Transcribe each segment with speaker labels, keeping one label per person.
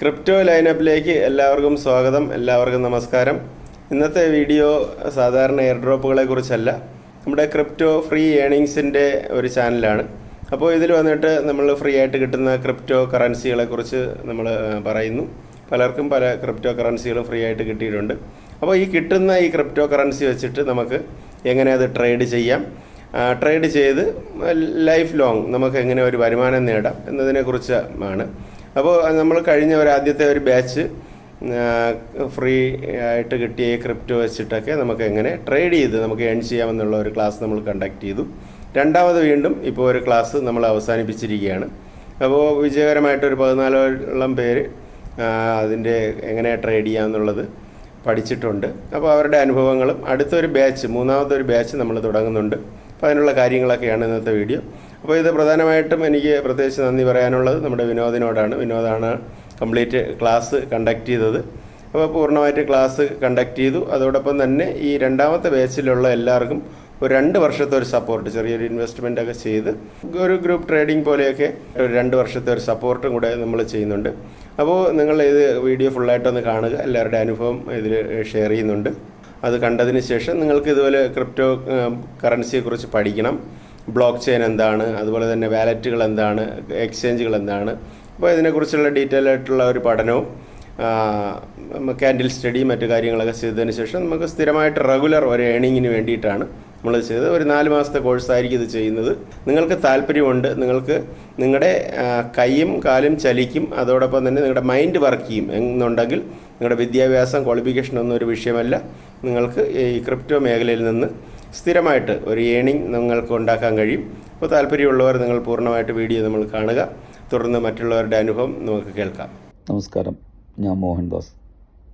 Speaker 1: Crypto ലൈനപ്പിലേക്ക് എല്ലാവർക്കും സ്വാഗതം എല്ലാവർക്കും നമസ്കാരം. ഇന്നത്തെ വീഡിയോ സാധാരണ എയർ ഡ്രോപ്പുകളെ കുറിച്ചല്ല. നമ്മുടെ ക്രിപ്റ്റോ ഫ്രീ ഏണിങ്സിന്റെ ഒരു ചാനലാണ്. അപ്പോൾ ഇതിൽ വന്നിട്ട് നമ്മൾ ഫ്രീ ആയിട്ട് കിട്ടുന്ന ക്രിപ്റ്റോ കറൻസികളെക്കുറിച്ച് നമ്മൾ പറയുന്നു. പലർക്കും പല ക്രിപ്റ്റോ കറൻസികളും ഫ്രീ ആയിട്ട് കിട്ടിയിട്ടുണ്ട്. അപ്പോൾ ഈ കിട്ടുന്ന ഈ ക്രിപ്റ്റോ കറൻസി വെച്ചിട്ട് നമുക്ക് എങ്ങനെ അത് ട്രേഡ് ചെയ്യാം? ട്രേഡ് ചെയ്ത് ലൈഫ് ലോങ് നമുക്ക് എങ്ങനെ ഒരു വരുമാനം നേടാം എന്നതിനെക്കുറിച്ച് ആണ്. അപ്പോൾ നമ്മൾ കഴിഞ്ഞ ഒരു ആദ്യത്തെ ഒരു ബാച്ച് ഫ്രീ ആയിട്ട് കിട്ടിയ ക്രിപ്റ്റോ വെച്ചിട്ടൊക്കെ നമുക്ക് എങ്ങനെ ട്രേഡ് ചെയ്ത് നമുക്ക് ഏൺ ചെയ്യാമെന്നുള്ള ഒരു ക്ലാസ് നമ്മൾ കണ്ടക്ട് ചെയ്തു. രണ്ടാമത് വീണ്ടും ഇപ്പോൾ ഒരു ക്ലാസ് നമ്മൾ അവസാനിപ്പിച്ചിരിക്കുകയാണ്. അപ്പോൾ വിജയകരമായിട്ടൊരു പതിനാലോളം പേര് അതിന്റെ എങ്ങനെ ട്രേഡ് ചെയ്യാമെന്നുള്ളത് പഠിച്ചിട്ടുണ്ട്. അപ്പോൾ അവരുടെ അനുഭവങ്ങളും അടുത്തൊരു ബാച്ച് മൂന്നാമത്തെ ഒരു ബാച്ച് നമ്മൾ തുടങ്ങുന്നുണ്ട്. അപ്പോൾ അതിനുള്ള കാര്യങ്ങളൊക്കെയാണ് ഇന്നത്തെ വീഡിയോ. അപ്പോൾ ഇത് പ്രധാനമായിട്ടും എനിക്ക് പ്രത്യേകിച്ച് നന്ദി പറയാനുള്ളത് നമ്മുടെ വിനോദിനോടാണ്. വിനോദാണ് കംപ്ലീറ്റ് ക്ലാസ് കണ്ടക്ട് ചെയ്തത്. അപ്പോൾ പൂർണമായിട്ട് ക്ലാസ് കണ്ടക്ട് ചെയ്തു. അതോടൊപ്പം തന്നെ ഈ രണ്ടാമത്തെ ബാച്ചിലുള്ള എല്ലാവർക്കും ഒരു രണ്ട് വർഷത്തെ ഒരു സപ്പോർട്ട് ചെറിയൊരു ഇൻവെസ്റ്റ്മെന്റ് ഒക്കെ ചെയ്ത് ഒരു ഗ്രൂപ്പ് ട്രേഡിംഗ് പോലെയൊക്കെ ഒരു രണ്ട് വർഷത്തെ ഒരു സപ്പോർട്ടും കൂടെ നമ്മൾ ചെയ്യുന്നുണ്ട്. അപ്പോൾ നിങ്ങൾ ഇത് വീഡിയോ ഫുള്ളായിട്ടൊന്ന് കാണുക. എല്ലാവരുടെ അനുഭവം ഇതിൽ ഷെയർ ചെയ്യുന്നുണ്ട്. അത് കണ്ടതിന് ശേഷം നിങ്ങൾക്ക് ഇതുപോലെ ക്രിപ്റ്റോ കറൻസിയെക്കുറിച്ച് പഠിക്കണം. ബ്ലോക്ക് ചെയിൻ എന്താണ് അതുപോലെ തന്നെ വാലറ്റുകൾ എന്താണ് എക്സ്ചേഞ്ചുകൾ എന്താണ്. അപ്പോൾ ഇതിനെക്കുറിച്ചുള്ള ഡീറ്റെയിൽ ആയിട്ടുള്ള ഒരു പഠനവും ക്യാൻഡിൽ സ്റ്റഡി മറ്റു കാര്യങ്ങളൊക്കെ ചെയ്തതിന് ശേഷം നമുക്ക് സ്ഥിരമായിട്ട് റെഗുലർ ഒരു ഏണിങ്ങിന് വേണ്ടിയിട്ടാണ് നമ്മൾ ചെയ്തത്. ഒരു നാല് മാസത്തെ കോഴ്സായിരിക്കും ഇത് ചെയ്യുന്നത്. നിങ്ങൾക്ക് താല്പര്യമുണ്ട് നിങ്ങൾക്ക് നിങ്ങളുടെ കൈയും കാലും ചലിക്കും അതോടൊപ്പം തന്നെ നിങ്ങളുടെ മൈൻഡ് വർക്ക് ചെയ്യും എന്നുണ്ടെങ്കിൽ നിങ്ങളുടെ വിദ്യാഭ്യാസം ക്വാളിഫിക്കേഷൻ ഒന്നും ഒരു വിഷയമല്ല. നിങ്ങൾക്ക് ഈ ക്രിപ്റ്റോ മേഖലയിൽ നിന്ന് സ്ഥിരമായിട്ട് ഒരു ഏണിംഗ് നിങ്ങൾക്ക് ഉണ്ടാക്കാൻ കഴിയും. അപ്പോൾ താല്പര്യമുള്ളവർ നിങ്ങൾ പൂർണമായിട്ട് വീഡിയോ നമ്മൾ കാണുക. തുടർന്ന് മറ്റുള്ളവരുടെ അനുഭവം നമുക്ക് കേൾക്കാം.
Speaker 2: നമസ്കാരം. ഞാൻ മോഹൻദാസ്.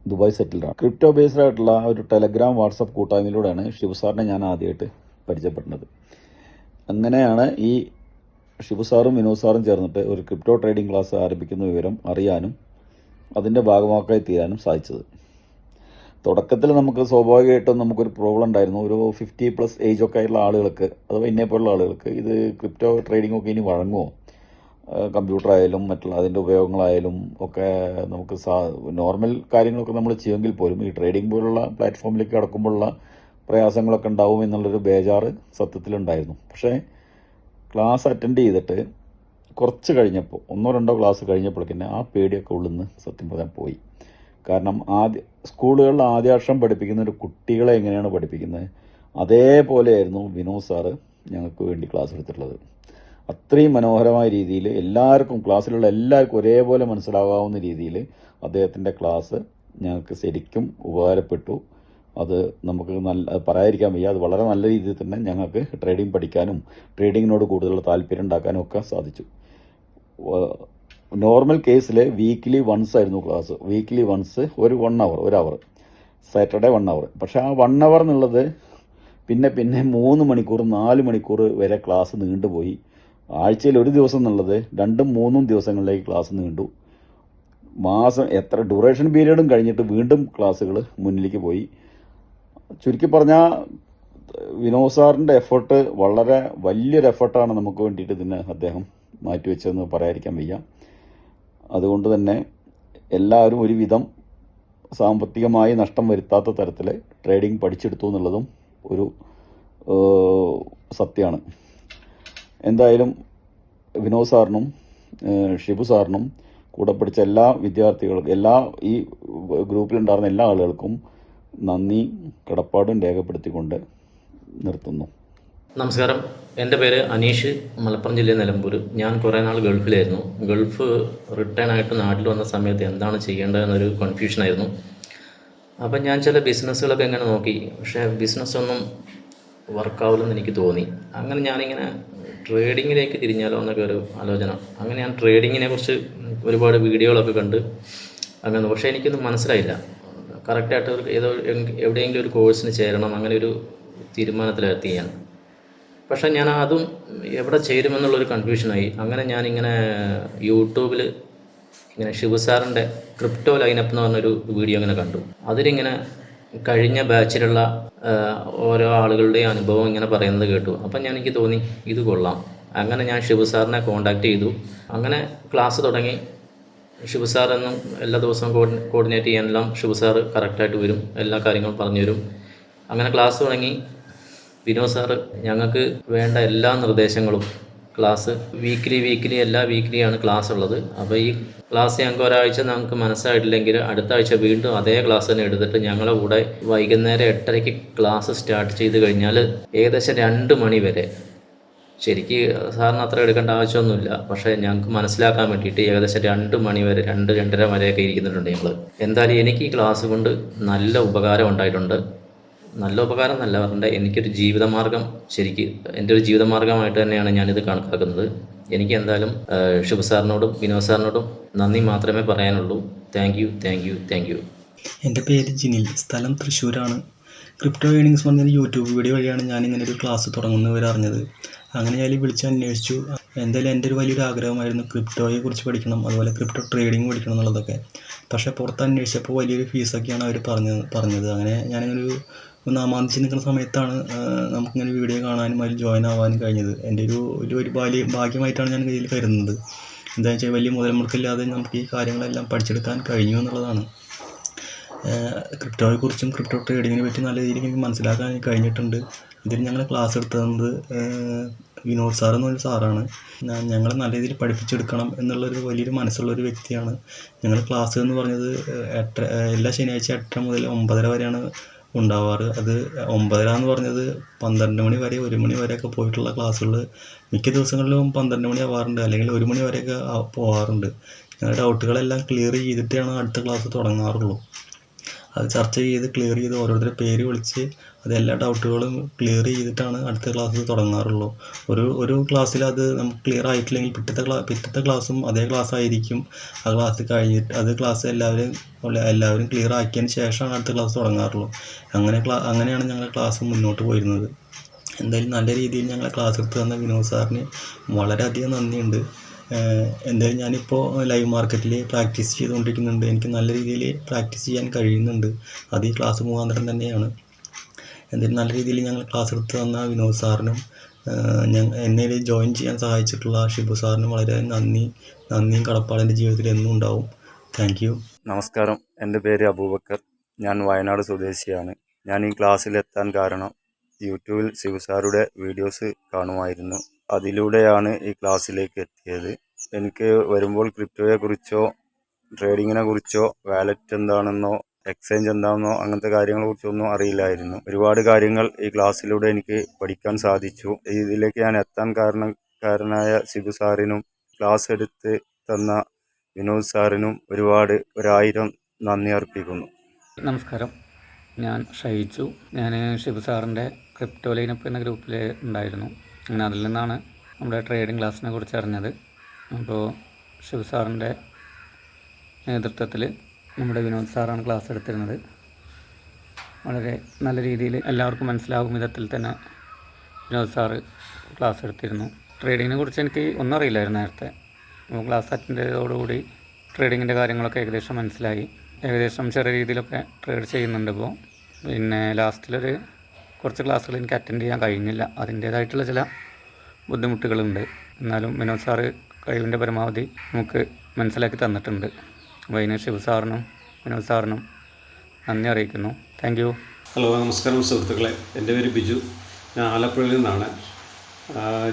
Speaker 2: ദുബായ് സെറ്റിൽഡാണ് ക്രിപ്റ്റോ ബേസ്ഡ് ആയിട്ടുള്ള ഒരു ടെലഗ്രാം വാട്സപ്പ് കൂട്ടായ്മയിലൂടെയാണ് ഷിബുസാറിനെ ഞാൻ ആദ്യമായിട്ട് പരിചയപ്പെടുന്നത്. അങ്ങനെയാണ് ഈ ഷിബുസാറും വിനോദ് സാറും ചേർന്നിട്ട് ഒരു ക്രിപ്റ്റോ ട്രേഡിംഗ് ക്ലാസ് ആരംഭിക്കുന്ന വിവരം അറിയാനും അതിന്റെ ഭാഗമാക്കായി തീരാനും സാധിച്ചത്. തുടക്കത്തിൽ നമുക്ക് സ്വാഭാവികമായിട്ടും നമുക്കൊരു പ്രോബ്ലം ഉണ്ടായിരുന്നു. ഒരു ഫിഫ്റ്റി പ്ലസ് ഏജ് ഒക്കെ ആയിട്ടുള്ള ആളുകൾക്ക് അഥവാ എന്നെ പോലുള്ള ആളുകൾക്ക് ഇത് ക്രിപ്റ്റോ ട്രേഡിംഗ് ഒക്കെ ഇനി വഴങ്ങുമോ? കമ്പ്യൂട്ടർ ആയാലും മറ്റുള്ള അതിന്റെ ഉപയോഗങ്ങളായാലും ഒക്കെ നമുക്ക് സാ നോർമൽ കാര്യങ്ങളൊക്കെ നമ്മൾ ചെയ്യുമെങ്കിൽ പോലും ഈ ട്രേഡിംഗ് പോലുള്ള പ്ലാറ്റ്ഫോമിലേക്ക് കടക്കുമ്പോഴുള്ള പ്രയാസങ്ങളൊക്കെ ഉണ്ടാവും എന്നുള്ളൊരു ബേജാറ് സത്യത്തിലുണ്ടായിരുന്നു. പക്ഷേ ക്ലാസ് അറ്റൻഡ് ചെയ്തിട്ട് കുറച്ച് കഴിഞ്ഞപ്പോൾ ഒന്നോ രണ്ടോ ക്ലാസ് കഴിഞ്ഞപ്പോഴേക്കിന്നെ ആ പേടിയൊക്കെ ഉള്ളിൽ നിന്ന് സത്യം പറയാൻ പോയി. കാരണം ആദ്യ സ്കൂളുകളിൽ ആദ്യാക്ഷരം പഠിപ്പിക്കുന്ന ഒരു കുട്ടികളെ എങ്ങനെയാണ് പഠിപ്പിക്കുന്നത്? അതേപോലെയായിരുന്നു വിനോദ് സാറ് ഞങ്ങൾക്ക് വേണ്ടി ക്ലാസ് എടുത്തിട്ടുള്ളത്. അത്രയും മനോഹരമായ രീതിയിൽ എല്ലാവർക്കും ക്ലാസ്സിലുള്ള എല്ലാവർക്കും ഒരേപോലെ മനസ്സിലാകാവുന്ന രീതിയിൽ അദ്ദേഹത്തിന്റെ ക്ലാസ് ഞങ്ങൾക്ക് ശരിക്കും ഉപകാരപ്പെട്ടു. അത് നമുക്ക് നല്ല പറയാതിരിക്കാൻ വയ്യ. അത് വളരെ നല്ല രീതിയിൽ തന്നെ ഞങ്ങൾക്ക് ട്രേഡിംഗ് പഠിക്കാനും ട്രേഡിങ്ങിനോട് കൂടുതൽ താല്പര്യം ഉണ്ടാക്കാനും ഒക്കെ സാധിച്ചു. നോർമൽ കേസിൽ വീക്ക്ലി വൺസ് ആയിരുന്നു ക്ലാസ്. വീക്ക്ലി വൺസ് ഒരു വൺ അവർ ഒരു അവർ സാറ്റർഡേ വൺ അവർ പക്ഷെ ആ വൺ അവർ എന്നുള്ളത് പിന്നെ പിന്നെ മൂന്ന് മണിക്കൂർ നാല് മണിക്കൂർ വരെ ക്ലാസ് നീണ്ടുപോയി. ആഴ്ചയിൽ ഒരു ദിവസം എന്നുള്ളത് രണ്ടും മൂന്നും ദിവസങ്ങളിലേക്ക് ക്ലാസ് നീണ്ടു. മാസം എത്ര ഡ്യൂറേഷൻ പീരീഡും കഴിഞ്ഞിട്ട് വീണ്ടും ക്ലാസ്സുകൾ മുന്നിലേക്ക് പോയി. ചുരുക്കി പറഞ്ഞാൽ വിനോദ് സാറിന്റെ എഫേർട്ട് വളരെ വലിയൊരു എഫേർട്ടാണ് നമുക്ക് വേണ്ടിയിട്ട് ഇതിന് അദ്ദേഹം മാറ്റിവെച്ചതെന്ന് പറയാതിരിക്കാൻ വയ്യ. അതുകൊണ്ട് തന്നെ എല്ലാവരും ഒരുവിധം സാമ്പത്തികമായി നഷ്ടം വരുത്താത്ത തരത്തിൽ ട്രേഡിംഗ് പഠിച്ചെടുത്തു എന്നുള്ളതും ഒരു സത്യമാണ്. എന്തായാലും വിനോദ് സാറിനും ഷിബു സാറിനും കൂടെ പഠിച്ച എല്ലാ വിദ്യാർത്ഥികൾക്കും എല്ലാ ഈ ഗ്രൂപ്പിലുണ്ടായിരുന്ന എല്ലാ ആളുകൾക്കും നന്ദി കടപ്പാടും രേഖപ്പെടുത്തിക്കൊണ്ട് നിർത്തുന്നു.
Speaker 3: നമസ്കാരം. എന്റെ പേര് അനീഷ് മലപ്പുറം ജില്ലയിൽ നിലമ്പൂർ ഞാൻ കുറേ നാൾ ഗൾഫിലായിരുന്നു. ഗൾഫ് റിട്ടേൺ ആയിട്ട് നാട്ടിൽ വന്ന സമയത്ത് എന്താണ് ചെയ്യേണ്ടതെന്നൊരു കൺഫ്യൂഷനായിരുന്നു അപ്പം ഞാൻ ചില ബിസിനസ്സുകളൊക്കെ ഇങ്ങനെ നോക്കി. പക്ഷേ ബിസിനസ്സൊന്നും വർക്കാവില്ലെന്ന് എനിക്ക് തോന്നി. അങ്ങനെ ഞാനിങ്ങനെ ട്രേഡിങ്ങിലേക്ക് തിരിഞ്ഞാലോ എന്നൊക്കെ ഒരു ആലോചന. അങ്ങനെ ഞാൻ ട്രേഡിങ്ങിനെ കുറിച്ച് ഒരുപാട് വീഡിയോകളൊക്കെ കണ്ട് അങ്ങനെ പക്ഷേ എനിക്കൊന്നും മനസ്സിലായില്ല. കറക്റ്റായിട്ട് ഏതോ എവിടെയെങ്കിലും ഒരു കോഴ്സിന് ചേരണം. അങ്ങനെ ഒരു തീരുമാനത്തിലെത്തി ഞാൻ. പക്ഷേ ഞാൻ അതും എവിടെ ചേരുമെന്നുള്ളൊരു കൺഫ്യൂഷനായി അങ്ങനെ ഞാനിങ്ങനെ യൂട്യൂബിൽ ഇങ്ങനെ ശിവസാറിന്റെ ക്രിപ്റ്റോ ലൈനപ്പ് എന്ന് പറഞ്ഞൊരു വീഡിയോ ഇങ്ങനെ കണ്ടു. അതിലിങ്ങനെ കഴിഞ്ഞ ബാച്ചിലുള്ള ഓരോ ആളുകളുടെയും അനുഭവം ഇങ്ങനെ പറയുന്നത് കേട്ടു. അപ്പം ഞാൻ എനിക്ക് തോന്നി ഇത് കൊള്ളാം. അങ്ങനെ ഞാൻ ശിവസാറിനെ കോണ്ടാക്ട് ചെയ്തു. അങ്ങനെ ക്ലാസ് തുടങ്ങി. ഷിബു സാർ എന്നും എല്ലാ ദിവസവും കോർഡി കോർഡിനേറ്റ് ചെയ്യാനെല്ലാം ശിവസാർ കറക്റ്റായിട്ട് വരും. എല്ലാ കാര്യങ്ങളും പറഞ്ഞു തരും അങ്ങനെ ക്ലാസ് തുടങ്ങി. വിനോദ് സാറ് ഞങ്ങൾക്ക് വേണ്ട എല്ലാ നിർദ്ദേശങ്ങളും ക്ലാസ് വീക്ക്ലി വീക്ക്ലി എല്ലാ വീക്ക്ലിയാണ് ക്ലാസ് ഉള്ളത് അപ്പോൾ ഈ ക്ലാസ് ഞങ്ങൾക്ക് ഒരാഴ്ച ഞങ്ങൾക്ക് മനസ്സായിട്ടില്ലെങ്കിൽ അടുത്ത ആഴ്ച വീണ്ടും അതേ ക്ലാസ് തന്നെ എടുത്തിട്ട് ഞങ്ങളുടെ കൂടെ വൈകുന്നേരം എട്ടരയ്ക്ക് ക്ലാസ് സ്റ്റാർട്ട് ചെയ്ത് കഴിഞ്ഞാൽ ഏകദേശം രണ്ട് മണി വരെ. ശരിക്ക് സാറിന് അത്ര എടുക്കേണ്ട ആവശ്യമൊന്നുമില്ല. പക്ഷേ ഞങ്ങൾക്ക് മനസ്സിലാക്കാൻ വേണ്ടിയിട്ട് ഏകദേശം രണ്ട് മണി വരെ രണ്ട് രണ്ടര വരെയൊക്കെ ഇരിക്കുന്നുണ്ട് ഞങ്ങൾ. എന്തായാലും എനിക്ക് ഈ ക്ലാസ് കൊണ്ട് നല്ല ഉപകാരം ഉണ്ടായിട്ടുണ്ട്. നല്ല ഉപകാരം എന്നല്ല പറഞ്ഞത് എനിക്കൊരു ജീവിതമാർഗം ശരിക്ക് എന്റെ ഒരു ജീവിതമാർഗമായിട്ട് തന്നെയാണ് ഞാനിത് കണക്കാക്കുന്നത്. എനിക്ക് എന്തായാലും ഷുഭ സാറിനോടും വിനോദ് സാറിനോടും നന്ദി മാത്രമേ പറയാനുള്ളൂ. Thank you thank you thank you
Speaker 4: എന്റെ പേര് ജിനിൽ. സ്ഥലം തൃശ്ശൂരാണ്. ക്രിപ്റ്റോ ഏണിങ്സ് പറഞ്ഞൊരു യൂട്യൂബ് വീഡിയോ വഴിയാണ് ഞാൻ ഇങ്ങനെ ഒരു ക്ലാസ് തുടങ്ങുന്നവർ അറിഞ്ഞത്. അങ്ങനെ ഞാൻ വിളിച്ച് അന്വേഷിച്ചു. എന്തായാലും എന്റെ ഒരു വലിയൊരു ആഗ്രഹമായിരുന്നു ക്രിപ്റ്റോയെ കുറിച്ച് പഠിക്കണം അതുപോലെ ക്രിപ്റ്റോ ട്രേഡിംഗ് പഠിക്കണം എന്നുള്ളതൊക്കെ. പക്ഷേ പുറത്ത് അന്വേഷിച്ചപ്പോൾ വലിയൊരു ഫീസൊക്കെയാണ് അവർ പറഞ്ഞത് പറഞ്ഞത്. അങ്ങനെ ഞാനിങ്ങനെ ഒരു നാമാന്തിച്ച് നിൽക്കുന്ന സമയത്താണ് നമുക്കിങ്ങനെ വീഡിയോ കാണാനും അതിൽ ജോയിൻ ആവാനും കഴിഞ്ഞത്. എന്റെ ഒരു ഒരു ബാല്യ ഭാഗ്യമായിട്ടാണ് ഞാൻ ഇതിൽ കരുതുന്നത്. എന്താണെന്ന് വെച്ചാൽ വലിയ മുതൽ മുടക്കില്ലാതെ നമുക്ക് ഈ കാര്യങ്ങളെല്ലാം പഠിച്ചെടുക്കാൻ കഴിഞ്ഞു എന്നുള്ളതാണ്. ക്രിപ്റ്റോയെ കുറിച്ചും ക്രിപ്റ്റോ ട്രേഡിങ്ങിനെ പറ്റി നല്ല രീതിയിൽ എനിക്ക് മനസ്സിലാക്കാൻ കഴിഞ്ഞിട്ടുണ്ട്. ഇതിൽ ഞങ്ങൾ ക്ലാസ് എടുത്തത് വിനോദ് സാർ എന്നൊരു സാറാണ് ഞങ്ങളെ നല്ല രീതിയിൽ പഠിപ്പിച്ചെടുക്കണം എന്നുള്ളൊരു വലിയൊരു മനസ്സുള്ള ഒരു വ്യക്തിയാണ്. ഞങ്ങൾ ക്ലാസ് എന്ന് പറഞ്ഞത് എട്ടര എല്ലാ ശനിയാഴ്ച എട്ടര മുതൽ ഒമ്പതര വരെയാണ് ഉണ്ടാവാറ്. അത് ഒമ്പതര എന്ന് പറഞ്ഞത് പന്ത്രണ്ട് മണി വരെ ഒരു മണി വരെയൊക്കെ പോയിട്ടുള്ള ക്ലാസ്സുകൾ മിക്ക ദിവസങ്ങളിലും പന്ത്രണ്ട് മണി ആവാറുണ്ട്. അല്ലെങ്കിൽ ഒരു മണി വരെയൊക്കെ പോവാറുണ്ട്. ഞങ്ങളുടെ ഡൗട്ടുകളെല്ലാം ക്ലിയർ ചെയ്തിട്ടാണ് അടുത്ത ക്ലാസ് തുടങ്ങാറുള്ളൂ. അത് ചർച്ച ചെയ്ത് ക്ലിയർ ചെയ്ത് ഓരോരുത്തരുടെ പേര് വിളിച്ച് അത് എല്ലാ ഡൗട്ടുകളും ക്ലിയർ ചെയ്തിട്ടാണ് അടുത്ത ക്ലാസ് തുടങ്ങാറുള്ളൂ. ഒരു ഒരു ക്ലാസ്സിൽ അത് നമുക്ക് ക്ലിയർ ആയിട്ടില്ലെങ്കിൽ പിറ്റത്തെ ക്ലാ പിറ്റത്തെ ക്ലാസ്സും അതേ ക്ലാസ് ആയിരിക്കും. ആ ക്ലാസ് കഴിഞ്ഞിട്ട് അത് ക്ലാസ് എല്ലാവരും എല്ലാവരും ക്ലിയർ ആക്കിയതിന് ശേഷമാണ് അടുത്ത ക്ലാസ് തുടങ്ങാറുള്ളൂ. അങ്ങനെ ക്ലാ അങ്ങനെയാണ് ഞങ്ങളുടെ ക്ലാസ് മുന്നോട്ട് പോയിരുന്നത്. എന്തായാലും നല്ല രീതിയിൽ ഞങ്ങളെ ക്ലാസ് എടുത്ത് തന്ന വിനോദ് സാറിന് വളരെയധികം നന്ദിയുണ്ട്. എന്തായാലും ഞാനിപ്പോൾ ലൈവ് മാർക്കറ്റിൽ പ്രാക്ടീസ് ചെയ്തുകൊണ്ടിരിക്കുന്നുണ്ട്. എനിക്ക് നല്ല രീതിയിൽ പ്രാക്ടീസ് ചെയ്യാൻ കഴിയുന്നുണ്ട്. അത് ഈ ക്ലാസ് മുഖാന്തരം തന്നെയാണ്. എന്തായാലും നല്ല രീതിയിൽ ഞങ്ങൾ ക്ലാസ് എടുത്ത് തന്ന വിനോദ് സാറിനും ഞാൻ എന്നെ ജോയിൻ ചെയ്യാൻ സഹായിച്ചിട്ടുള്ള ഷിബു സാറിനും വളരെ നന്ദി. നന്ദിയും കടപ്പാടും എന്റെ ജീവിതത്തിൽ എന്നും ഉണ്ടാവും. താങ്ക് യു
Speaker 5: നമസ്കാരം. എന്റെ പേര് അബൂബക്കർ. ഞാൻ വയനാട് സ്വദേശിയാണ്. ഞാൻ ഈ ക്ലാസ്സിലെത്താൻ കാരണം യൂട്യൂബിൽ ശിവസാറുടെ വീഡിയോസ് കാണുമായിരുന്നു. അതിലൂടെയാണ് ഈ ക്ലാസ്സിലേക്ക് എത്തിയത്. എനിക്ക് വരുമ്പോൾ ക്രിപ്റ്റോയെ കുറിച്ചോ ട്രേഡിങ്ങിനെ കുറിച്ചോ വാലറ്റ് എന്താണെന്നോ എക്സ്ചേഞ്ച് എന്താണെന്നോ അങ്ങനത്തെ കാര്യങ്ങളെ കുറിച്ചൊന്നും അറിയില്ലായിരുന്നു. ഒരുപാട് കാര്യങ്ങൾ ഈ ക്ലാസ്സിലൂടെ എനിക്ക് പഠിക്കാൻ സാധിച്ചു. ഇതിലേക്ക് ഞാൻ എത്താൻ കാരണക്കാരനായ സിബു സാറിനും ക്ലാസ് എടുത്ത് തന്ന വിനോദ് സാറിനും ഒരുപാട് ഒരായിരം നന്ദി അർപ്പിക്കുന്നു.
Speaker 6: നമസ്കാരം. ഞാൻ ഷൈജു. ഞാൻ ഷിബു സാറിന്റെ ക്രിപ്റ്റോ ലൈനപ്പ് എന്ന ഗ്രൂപ്പിൽ ഉണ്ടായിരുന്നു. അങ്ങനെ അതിൽ നിന്നാണ് നമ്മുടെ ട്രേഡിംഗ് ക്ലാസ്സിനെ കുറിച്ച് അറിഞ്ഞത്. അപ്പോൾ ശിവ് സാറിന്റെ നേതൃത്വത്തിൽ നമ്മുടെ വിനോദ് സാറാണ് ക്ലാസ് എടുത്തിരുന്നത്. വളരെ നല്ല രീതിയിൽ എല്ലാവർക്കും മനസ്സിലാകും വിധത്തിൽ തന്നെ വിനോദ് സാറ് ക്ലാസ് എടുത്തിരുന്നു. ട്രേഡിങ്ങിനെ കുറിച്ച് എനിക്ക് ഒന്നും അറിയില്ലായിരുന്നു നേരത്തെ. അപ്പോൾ ക്ലാസ് അറ്റൻഡ് ചെയ്തതോടുകൂടി ട്രേഡിങ്ങിന്റെ കാര്യങ്ങളൊക്കെ ഏകദേശം മനസ്സിലായി. ഏകദേശം ചെറിയ രീതിയിലൊക്കെ ട്രേഡ് ചെയ്യുന്നുണ്ട് ഇപ്പോൾ. പിന്നെ ലാസ്റ്റിലൊരു കുറച്ച് ക്ലാസ്സുകൾ എനിക്ക് അറ്റൻഡ് ചെയ്യാൻ കഴിഞ്ഞില്ല. അതിന്റേതായിട്ടുള്ള ചില ബുദ്ധിമുട്ടുകളുണ്ട്. എന്നാലും വിനോദ് സാറ് കഴിവിന്റെ പരമാവധി നമുക്ക് മനസ്സിലാക്കി തന്നിട്ടുണ്ട്. അപ്പോൾ അതിന് ശിവ സാറിനും വിനോദ് സാറിനും നന്ദി അറിയിക്കുന്നു. താങ്ക് യു
Speaker 7: ഹലോ നമസ്കാരം സുഹൃത്തുക്കളെ. എന്റെ പേര് ബിജു. ഞാൻ ആലപ്പുഴയിൽ നിന്നാണ്.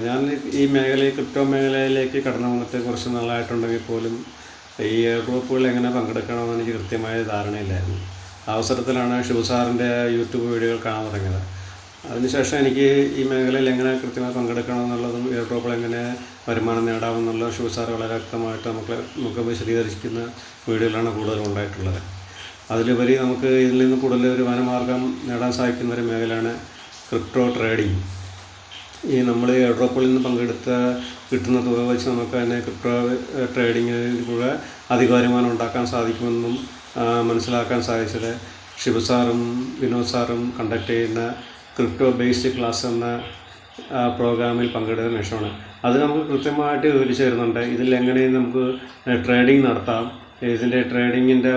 Speaker 7: ഞാൻ ഈ മേഖലയിൽ ക്രിപ്റ്റോ മേഖലയിലേക്ക് കടന്നു വന്നിട്ട് കുറച്ച് നാളായിട്ടുണ്ടെങ്കിൽ പോലും ഈ ഗ്രൂപ്പുകളിൽ എങ്ങനെ പങ്കെടുക്കണമെന്ന് എനിക്ക് കൃത്യമായ ധാരണയില്ലായിരുന്നു. അവസരത്തിലാണ് ഷിബു സാറിന്റെ യൂട്യൂബ് വീഡിയോകൾ കാണാൻ തുടങ്ങിയത്. അതിനുശേഷം എനിക്ക് ഈ മേഖലയിൽ എങ്ങനെ കൃത്യമായി പങ്കെടുക്കണം എന്നുള്ളതും ഡ്രോപ്പുകൾ എങ്ങനെ വരുമാനം നേടാമെന്നുള്ള ഷൂ സാർ വളരെ വ്യക്തമായിട്ട് നമുക്ക് നമുക്ക് വിശദീകരിക്കുന്ന വീഡിയോകളാണ് കൂടുതലും ഉണ്ടായിട്ടുള്ളത്. അതിലുപരി നമുക്ക് ഇതിൽ നിന്ന് കൂടുതൽ വരുമാനമാർഗം നേടാൻ സാധിക്കുന്ന ഒരു മേഖലയാണ് ക്രിപ്റ്റോ ട്രേഡിംഗ് ഈ നമ്മൾ എയർ ഡ്രോപ്പുകളിൽ നിന്ന് പങ്കെടുത്ത കിട്ടുന്ന തുക വെച്ച് നമുക്ക് തന്നെ ക്രിപ്റ്റോ ട്രേഡിങ്ങിൽ കൂടെ അധിക വരുമാനം ഉണ്ടാക്കാൻ സാധിക്കുമെന്നും മനസ്സിലാക്കാൻ സാധിച്ചത്. ഷിബു സാറും വിനോദ് സാറും കണ്ടക്ട് ചെയ്യുന്ന ക്രിപ്റ്റോ ബേസ്ഡ് ക്ലാസ് എന്ന പ്രോഗ്രാമിൽ പങ്കെടുക്കുന്ന ശേഷമാണ് അത് നമുക്ക് കൃത്യമായിട്ട് വിവരിച്ചു തരുന്നുണ്ട്. ഇതിൽ എങ്ങനെയും നമുക്ക് ട്രേഡിംഗ് നടത്താം. ഇതിന്റെ ട്രേഡിങ്ങിന്റെ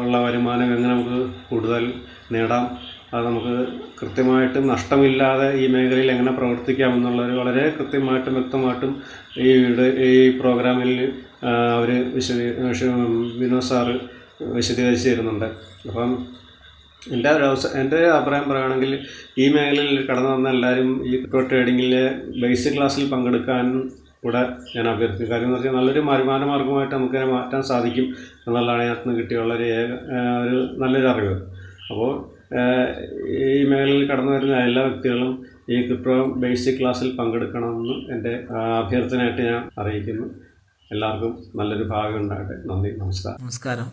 Speaker 7: ഉള്ള വരുമാനം എങ്ങനെ നമുക്ക് കൂടുതൽ നേടാം. അത് നമുക്ക് കൃത്യമായിട്ടും നഷ്ടമില്ലാതെ ഈ മേഖലയിൽ എങ്ങനെ പ്രവർത്തിക്കാം എന്നുള്ളൊരു വളരെ കൃത്യമായിട്ടും വ്യക്തമായിട്ടും ഈ ഈ പ്രോഗ്രാമിൽ അവർ വിശദീ വിശ- വിനോദ് സാറ് വിശദീകരിച്ച് തരുന്നുണ്ട്. അപ്പം ഒരു അവസ എന്റെ അഭിപ്രായം പറയുകയാണെങ്കിൽ ഈ മേഖലയിൽ കടന്നു വന്ന എല്ലാവരും ഈ ക്രിപ്റ്റോ ട്രേഡിങ്ങിലെ ബേസിക് ക്ലാസ്സിൽ പങ്കെടുക്കാൻ കൂടെ ഞാൻ അഭ്യർത്ഥിക്കും കാര്യം എന്ന് പറഞ്ഞാൽ നല്ലൊരു വരുമാന മാർഗമായിട്ട് നമുക്കതിനെ മാറ്റാൻ സാധിക്കും എന്നുള്ളതാണ് ഇതിനകത്ത് നിന്ന് കിട്ടിയുള്ള ഒരു ഏക ഒരു നല്ലൊരു അറിവ്. അപ്പോൾ ഈ മേഖലയിൽ കടന്നു വരുന്ന എല്ലാ വ്യക്തികളും ഈ ക്രിപ്റ്റോ ബേസിക് ക്ലാസ്സിൽ പങ്കെടുക്കണമെന്ന് എന്റെ അഭ്യർത്ഥനയായിട്ട് ഞാൻ അറിയിക്കുന്നു. എല്ലാവർക്കും നല്ലൊരു ഭാഗം ഉണ്ടാകട്ടെ. നന്ദി നമസ്കാരം.
Speaker 8: നമസ്കാരം.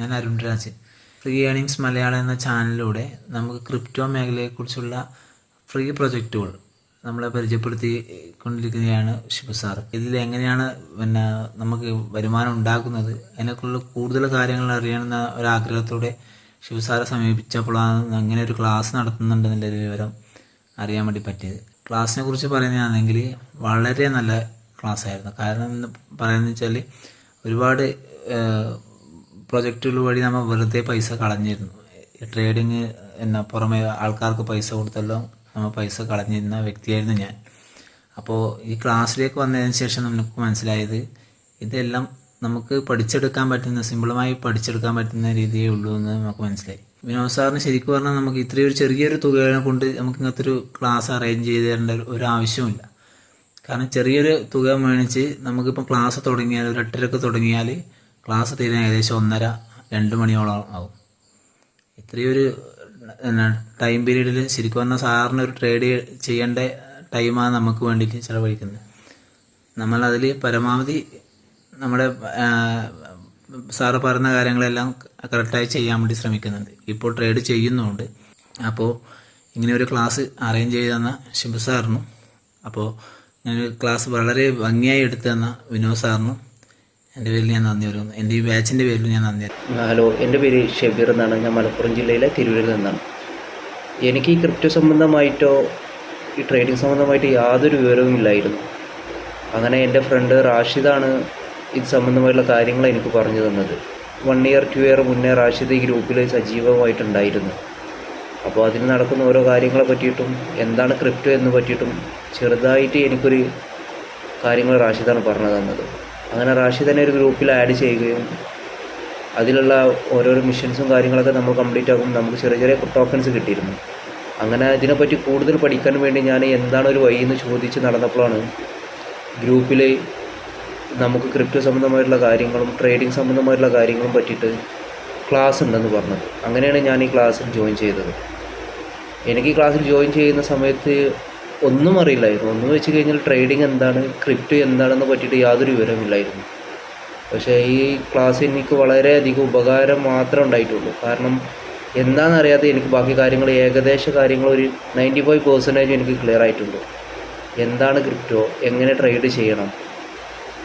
Speaker 8: ഞാൻ അരുൺ രാജ് ഫ്രീ ഏണിങ്സ് മലയാളം എന്ന ചാനലിലൂടെ നമുക്ക് ക്രിപ്റ്റോ മേഖലയെക്കുറിച്ചുള്ള ഫ്രീ പ്രൊജക്റ്റുകൾ നമ്മളെ പരിചയപ്പെടുത്തി കൊണ്ടിരിക്കുകയാണ് ശിവ സാർ ഇതിൽ എങ്ങനെയാണ് പിന്നെ നമുക്ക് വരുമാനം ഉണ്ടാക്കുന്നത് അതിനെക്കുള്ള കൂടുതൽ കാര്യങ്ങൾ അറിയണമെന്ന ഒരാഗ്രഹത്തോടെ ശിവ സാറെ സമീപിച്ചപ്പോഴാണ് അങ്ങനെ ഒരു ക്ലാസ് നടത്തുന്നുണ്ടെന്നുള്ള വിവരം അറിയാൻ വേണ്ടി പറ്റിയത്. ക്ലാസ്സിനെ കുറിച്ച് പറയുകയാണെങ്കിൽ വളരെ നല്ല ക്ലാസ് ആയിരുന്നു. കാരണം പറയുന്നത് വെച്ചാൽ ഒരുപാട് പ്രൊജക്റ്റുകൾ വഴി നമ്മൾ വെറുതെ പൈസ കളഞ്ഞിരുന്നു. ട്രേഡിങ് എന്നാ പുറമെ ആൾക്കാർക്ക് പൈസ കൊടുത്തല്ലോ നമ്മൾ പൈസ കളഞ്ഞിരുന്ന വ്യക്തിയായിരുന്നു ഞാൻ. അപ്പോൾ ഈ ക്ലാസ്സിലേക്ക് വന്നതിന് ശേഷം നമുക്ക് മനസ്സിലായത് ഇതെല്ലാം നമുക്ക് പഠിച്ചെടുക്കാൻ പറ്റുന്ന സിമ്പിളുമായി പഠിച്ചെടുക്കാൻ പറ്റുന്ന രീതിയേ ഉള്ളൂ എന്ന് നമുക്ക് മനസ്സിലായി. വിനോദ് സാറിന് ശരിക്കും പറഞ്ഞാൽ നമുക്ക് ഇത്രയൊരു ചെറിയൊരു തുകയെ കൊണ്ട് നമുക്ക് ഇങ്ങനത്തെ ഒരു ക്ലാസ് അറേഞ്ച് ചെയ്ത് തരേണ്ട ഒരു ആവശ്യമില്ല കാരണം ചെറിയൊരു തുക മേടിച്ച് നമുക്കിപ്പോൾ ക്ലാസ് തുടങ്ങിയാൽ ഒരു എട്ടരക്ക് തുടങ്ങിയാൽ ക്ലാസ് തീരാൻ ഏകദേശം ഒന്നര രണ്ട് മണിയോളം ആവും. ഇത്രയൊരു ടൈം പീരീഡിൽ ശരിക്കും പറഞ്ഞാൽ സാറിന് ഒരു ട്രേഡ് ചെയ്യേണ്ട ടൈമാണ് നമുക്ക് വേണ്ടിയിട്ട് ചിലവഴിക്കുന്നത്. നമ്മളതിൽ പരമാവധി നമ്മുടെ സാറ് പറഞ്ഞ കാര്യങ്ങളെല്ലാം കറക്റ്റായി ചെയ്യാൻ വേണ്ടി ശ്രമിക്കുന്നുണ്ട്. ഇപ്പോൾ ട്രേഡ് ചെയ്യുന്നുണ്ട്. അപ്പോൾ ഇങ്ങനെ ഒരു ക്ലാസ് അറേഞ്ച് ചെയ്ത് തന്ന ശിബു സാറിനും അപ്പോൾ ഞാൻ ക്ലാസ് വളരെ ഭംഗിയായി എടുത്തു തന്ന വിനോദ് സാറിനും എന്റെ പേരിൽ ഞാൻ നന്ദി പറയുന്നു. എന്റെ ഈ ബാച്ചിന്റെ പേരിൽ ഞാൻ നന്ദി
Speaker 9: ഹലോ എന്റെ പേര് ഷെബീർ എന്നാണ്. ഞാൻ മലപ്പുറം ജില്ലയിലെ തിരൂരിൽ നിന്നാണ്. എനിക്ക് ഈ ക്രിപ്റ്റോ സംബന്ധമായിട്ടോ ഈ ട്രേഡിംഗ് സംബന്ധമായിട്ട് യാതൊരു വിവരവും ഇല്ലായിരുന്നു. അങ്ങനെ എന്റെ ഫ്രണ്ട് റാഷിദാണ് ഇത് സംബന്ധമായിട്ടുള്ള കാര്യങ്ങൾ എനിക്ക് പറഞ്ഞു തന്നത്. വൺ ഇയർ ടു ഇയർ മുന്നേ റാഷിദ് ഈ ഗ്രൂപ്പിൽ സജീവമായിട്ടുണ്ടായിരുന്നു. അപ്പോൾ അതിൽ നടക്കുന്ന ഓരോ കാര്യങ്ങളെ പറ്റിയിട്ടും എന്താണ് ക്രിപ്റ്റോ എന്ന് പറ്റിയിട്ടും ചെറുതായിട്ട് എനിക്കൊരു കാര്യങ്ങൾ റാഷിദാണ് പറഞ്ഞു തന്നത്. അങ്ങനെ റാഷി തന്നെ ഒരു ഗ്രൂപ്പിൽ ആഡ് ചെയ്യുകയും അതിലുള്ള ഓരോരോ മിഷൻസും കാര്യങ്ങളൊക്കെ നമ്മൾ കംപ്ലീറ്റ് ആക്കും. നമുക്ക് ചെറിയ ചെറിയ ടോക്കൺസ് കിട്ടിയിരുന്നു. അങ്ങനെ ഇതിനെപ്പറ്റി കൂടുതൽ പഠിക്കാൻ വേണ്ടി ഞാൻ എന്താണ് ഒരു വഴി എന്ന് ചോദിച്ച് നടന്നപ്പോഴാണ് ഗ്രൂപ്പിൽ നമുക്ക് ക്രിപ്റ്റോ സംബന്ധമായിട്ടുള്ള കാര്യങ്ങളും ട്രേഡിംഗ് സംബന്ധമായിട്ടുള്ള കാര്യങ്ങളും പറ്റിയിട്ട് ക്ലാസ് ഉണ്ടെന്ന് പറഞ്ഞത്. അങ്ങനെയാണ് ഞാൻ ഈ ക്ലാസ്സിൽ ജോയിൻ ചെയ്തത്. എനിക്ക് ക്ലാസ്സിൽ ജോയിൻ ചെയ്യുന്ന സമയത്ത് ഒന്നും അറിയില്ലായിരുന്നു. ഒന്ന് വെച്ച് കഴിഞ്ഞാൽ ട്രേഡിംഗ് എന്താണ് ക്രിപ്റ്റോ എന്താണെന്ന് പറ്റിയിട്ട് യാതൊരു വിവരമില്ലായിരുന്നു പക്ഷേ ഈ ക്ലാസ് എനിക്ക് വളരെയധികം ഉപകാരം മാത്രമേ ഉണ്ടായിട്ടുള്ളൂ. കാരണം എന്താണെന്നറിയാതെ എനിക്ക് ബാക്കി കാര്യങ്ങൾ ഏകദേശ കാര്യങ്ങൾ ഒരു നയന്റി ഫൈവ് പെർസെന്റേജ് എനിക്ക് ക്ലിയർ ആയിട്ടുണ്ട്. എന്താണ് ക്രിപ്റ്റോ എങ്ങനെ ട്രേഡ് ചെയ്യണം?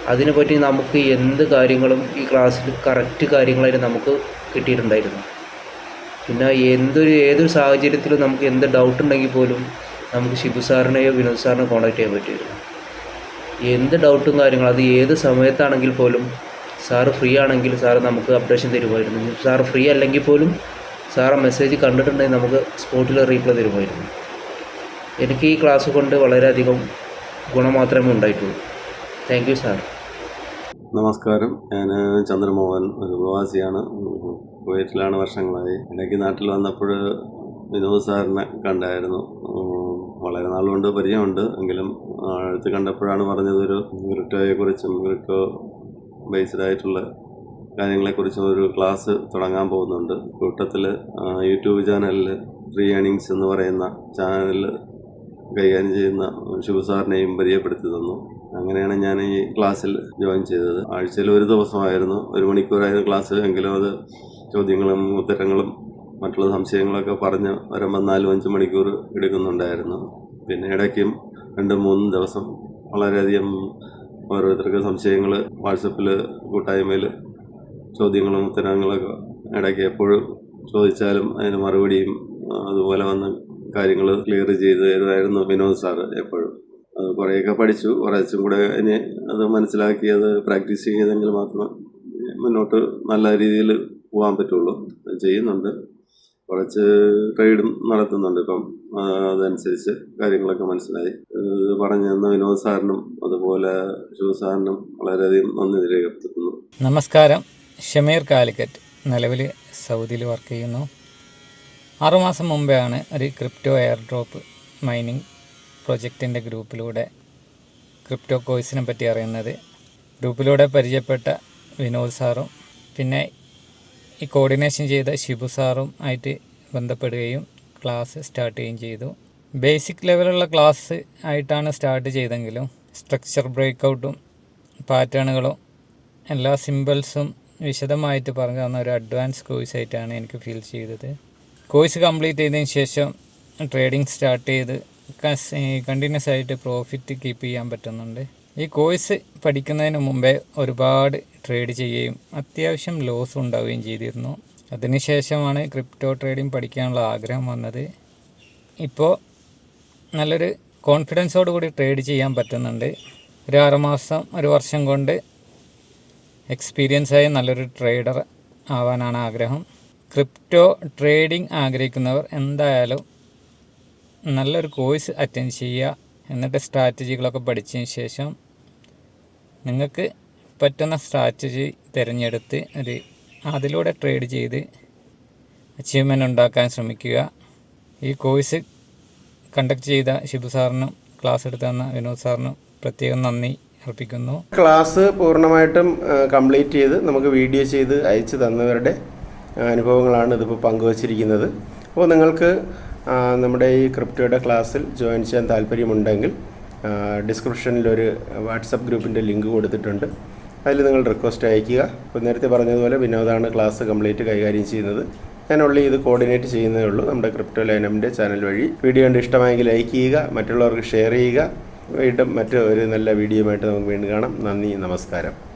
Speaker 9: അതിനെപ്പറ്റി നമുക്ക് എന്ത് കാര്യങ്ങളും ഈ ക്ലാസ്സിൽ കറക്റ്റ് കാര്യങ്ങളായിട്ട് നമുക്ക് കിട്ടിയിട്ടുണ്ടായിരുന്നു. പിന്നെ എന്തൊരു ഏതൊരു സാഹചര്യത്തിലും നമുക്ക് എന്ത് ഡൗട്ട് ഉണ്ടെങ്കിൽ പോലും നമുക്ക് ഷിബു സാറിനെയോ വിനോദ് സാറിനെ കോൺടാക്ട് ചെയ്യാൻ പറ്റുമായിരുന്നു എന്ത് ഡൗട്ടും കാര്യങ്ങളും അത് ഏത് സമയത്താണെങ്കിൽ പോലും സാറ് ഫ്രീ ആണെങ്കിൽ സാറ് നമുക്ക് അപ്ഡേഷൻ തരുമായിരുന്നു. സാറ് ഫ്രീ അല്ലെങ്കിൽ പോലും സാറ് മെസ്സേജ് കണ്ടിട്ടുണ്ടെങ്കിൽ നമുക്ക് സ്പോട്ടിൽ റീപ്ലൈ തരുമായിരുന്നു. എനിക്ക് ഈ ക്ലാസ് കൊണ്ട് വളരെയധികം ഗുണം മാത്രമേ ഉണ്ടായിട്ടുള്ളൂ. താങ്ക് യു സാർ
Speaker 10: നമസ്കാരം. ഞാൻ ചന്ദ്രമോഹൻ ഒരു പ്രവാസിയാണ്. കുവൈറ്റിലാണ് വർഷങ്ങളായി. ഇടയ്ക്ക് നാട്ടിൽ വന്നപ്പോൾ വിനോദ് സാറിനെ കണ്ടായിരുന്നു. വളരെ നാളുകൊണ്ട് പരിചയമുണ്ട്. എങ്കിലും അടുത്ത് കണ്ടപ്പോഴാണ് പറഞ്ഞത് ഒരു ഗ്രിറ്റോയെക്കുറിച്ചും ഗ്രിറ്റോ ബേസ്ഡ് ആയിട്ടുള്ള കാര്യങ്ങളെക്കുറിച്ചും ഒരു ക്ലാസ് തുടങ്ങാൻ പോകുന്നുണ്ട്. കൂട്ടത്തിൽ യൂട്യൂബ് ചാനലിൽ ഫ്രീ ഏണിങ്സ് എന്ന് പറയുന്ന ചാനലിൽ കൈകാര്യം ചെയ്യുന്ന ശിവസാറിനെയും പരിചയപ്പെടുത്തി തന്നു. അങ്ങനെയാണ് ഞാൻ ഈ ക്ലാസ്സിൽ ജോയിൻ ചെയ്തത്. ആഴ്ചയിൽ ഒരു ദിവസമായിരുന്നു. ഒരു മണിക്കൂറായിരുന്നു ക്ലാസ് എങ്കിലും അത് ചോദ്യങ്ങളും ഉത്തരങ്ങളും മറ്റുള്ള സംശയങ്ങളൊക്കെ പറഞ്ഞ് വരുമ്പോൾ നാലും അഞ്ച് മണിക്കൂർ എടുക്കുന്നുണ്ടായിരുന്നു. പിന്നെ ഇടയ്ക്കും രണ്ട് മൂന്ന് ദിവസം വളരെയധികം ഓരോരുത്തർക്ക് സംശയങ്ങൾ വാട്സപ്പിൽ കൂട്ടായ്മയിൽ ചോദ്യങ്ങളും ഉത്തരങ്ങളൊക്കെ ഇടയ്ക്ക് എപ്പോഴും ചോദിച്ചാലും അതിന് മറുപടിയും അതുപോലെ വന്ന് കാര്യങ്ങൾ ക്ലിയർ ചെയ്ത് തരുമായിരുന്നു വിനോദ് സാറ് എപ്പോഴും. അത് കുറേയൊക്കെ പഠിച്ചു കുറച്ചും കൂടെ ഇനി അത് മനസ്സിലാക്കി അത് പ്രാക്ടീസ് ചെയ്തെങ്കിൽ മാത്രമേ മുന്നോട്ട് നല്ല രീതിയിൽ പോകാൻ പറ്റുള്ളൂ. ചെയ്യുന്നുണ്ട്. കുറച്ച് ട്രേഡും നടത്തുന്നുണ്ട്. ഇപ്പം അതനുസരിച്ച് കാര്യങ്ങളൊക്കെ മനസ്സിലായി. പറഞ്ഞു തന്ന വിനോദ് സാറിനും അതുപോലെ ശിവ സാറിനും വളരെയധികം നന്ദി രേഖപ്പെടുത്തുന്നു.
Speaker 6: നമസ്കാരം. ഷമീർ കാലിക്കറ്റ് നിലവിൽ സൗദിയിൽ വർക്ക് ചെയ്യുന്നു. ആറുമാസം മുമ്പെയാണ് ഒരു ക്രിപ്റ്റോ എയർ ഡ്രോപ്പ് മൈനിങ് പ്രൊജക്റ്റിന്റെ ഗ്രൂപ്പിലൂടെ ക്രിപ്റ്റോ കോഴ്സിനെ പറ്റി അറിയുന്നത്. ഗ്രൂപ്പിലൂടെ പരിചയപ്പെട്ട വിനോദ് സാറും പിന്നെ ഈ കോർഡിനേഷൻ ചെയ്ത ഷിബു സാറും ആയിട്ട് ബന്ധപ്പെടുകയും ക്ലാസ് സ്റ്റാർട്ട് ചെയ്യുകയും ചെയ്തു. ബേസിക് ലെവലുള്ള ക്ലാസ് ആയിട്ടാണ് സ്റ്റാർട്ട് ചെയ്തെങ്കിലും സ്ട്രക്ചർ ബ്രേക്കൗട്ടും പാറ്റേണുകളും എല്ലാ സിമ്പിൾസും വിശദമായിട്ട് പറഞ്ഞു തന്ന ഒരു അഡ്വാൻസ് കോഴ്സ് ആയിട്ടാണ് എനിക്ക് ഫീൽ ചെയ്തത്. കോഴ്സ് കംപ്ലീറ്റ് ചെയ്തതിന് ശേഷം ട്രേഡിംഗ് സ്റ്റാർട്ട് ചെയ്ത് കണ്ടിന്യൂസ് ആയിട്ട് പ്രോഫിറ്റ് കീപ്പ് ചെയ്യാൻ പറ്റുന്നുണ്ട്. ഈ കോഴ്സ് പഠിക്കുന്നതിന് മുമ്പേ ഒരുപാട് ട്രേഡ് ചെയ്യുകയും അത്യാവശ്യം ലോസ് ഉണ്ടാവുകയും ചെയ്തിരുന്നു. അതിനുശേഷമാണ് ക്രിപ്റ്റോ ട്രേഡിംഗ് പഠിക്കാനുള്ള ആഗ്രഹം വന്നത്. ഇപ്പോൾ നല്ലൊരു കോൺഫിഡൻസോട് കൂടി ട്രേഡ് ചെയ്യാൻ പറ്റുന്നുണ്ട്. ഒരു ആറുമാസം ഒരു വർഷം കൊണ്ട് എക്സ്പീരിയൻസ് ആയ നല്ലൊരു ട്രേഡർ ആവാനാണ് ആഗ്രഹം. ക്രിപ്റ്റോ ട്രേഡിംഗ് ആഗ്രഹിക്കുന്നവർ എന്തായാലും നല്ലൊരു കോഴ്സ് അറ്റൻഡ് ചെയ്യുക എന്നിട്ട് സ്ട്രാറ്റജികളൊക്കെ പഠിച്ചതിന് ശേഷം നിങ്ങൾക്ക് പറ്റുന്ന സ്ട്രാറ്റജി തിരഞ്ഞെടുത്ത് ഒരു അതിലൂടെ ട്രേഡ് ചെയ്ത് അച്ചീവ്മെന്റ് ഉണ്ടാക്കാൻ ശ്രമിക്കുക. ഈ കോഴ്സ് കണ്ടക്ട് ചെയ്ത ഷിബു സാറിനും ക്ലാസ് എടുത്ത് തന്ന വിനോദ് സാറിനും പ്രത്യേകം നന്ദി അർപ്പിക്കുന്നു.
Speaker 1: ക്ലാസ് പൂർണമായിട്ടും കംപ്ലീറ്റ് ചെയ്ത് നമുക്ക് വീഡിയോ ചെയ്ത് അയച്ചു തന്നവരുടെ അനുഭവങ്ങളാണ് ഇതിപ്പോൾ പങ്കുവച്ചിരിക്കുന്നത്. അപ്പോൾ നിങ്ങൾക്ക് നമ്മുടെ ഈ ക്രിപ്റ്റോയുടെ ക്ലാസ്സിൽ ജോയിൻ ചെയ്യാൻ താല്പര്യമുണ്ടെങ്കിൽ ഡിസ്ക്രിപ്ഷനിലൊരു വാട്സപ്പ് ഗ്രൂപ്പിന്റെ ലിങ്ക് കൊടുത്തിട്ടുണ്ട്. അതിൽ നിങ്ങൾ റിക്വസ്റ്റ് അയയ്ക്കുക. ഇപ്പോൾ നേരത്തെ പറഞ്ഞതുപോലെ വിനോദാണ് ക്ലാസ് കംപ്ലീറ്റ് കൈകാര്യം ചെയ്യുന്നത്. ഞാൻ ഉള്ളി ഇത് കോർഡിനേറ്റ് ചെയ്യുന്നതേ ഉള്ളൂ. നമ്മുടെ ക്രിപ്റ്റോ ലൈനമിന്റെ ചാനൽ വഴി. വീഡിയോ കണ്ട് ഇഷ്ടമായെങ്കിൽ ലൈക്ക് ചെയ്യുക മറ്റുള്ളവർക്ക് ഷെയർ ചെയ്യുക. വീണ്ടും മറ്റു ഒരു നല്ല വീഡിയോയുമായിട്ട് നമുക്ക് വീണ്ടും കാണാം. നന്ദി നമസ്കാരം.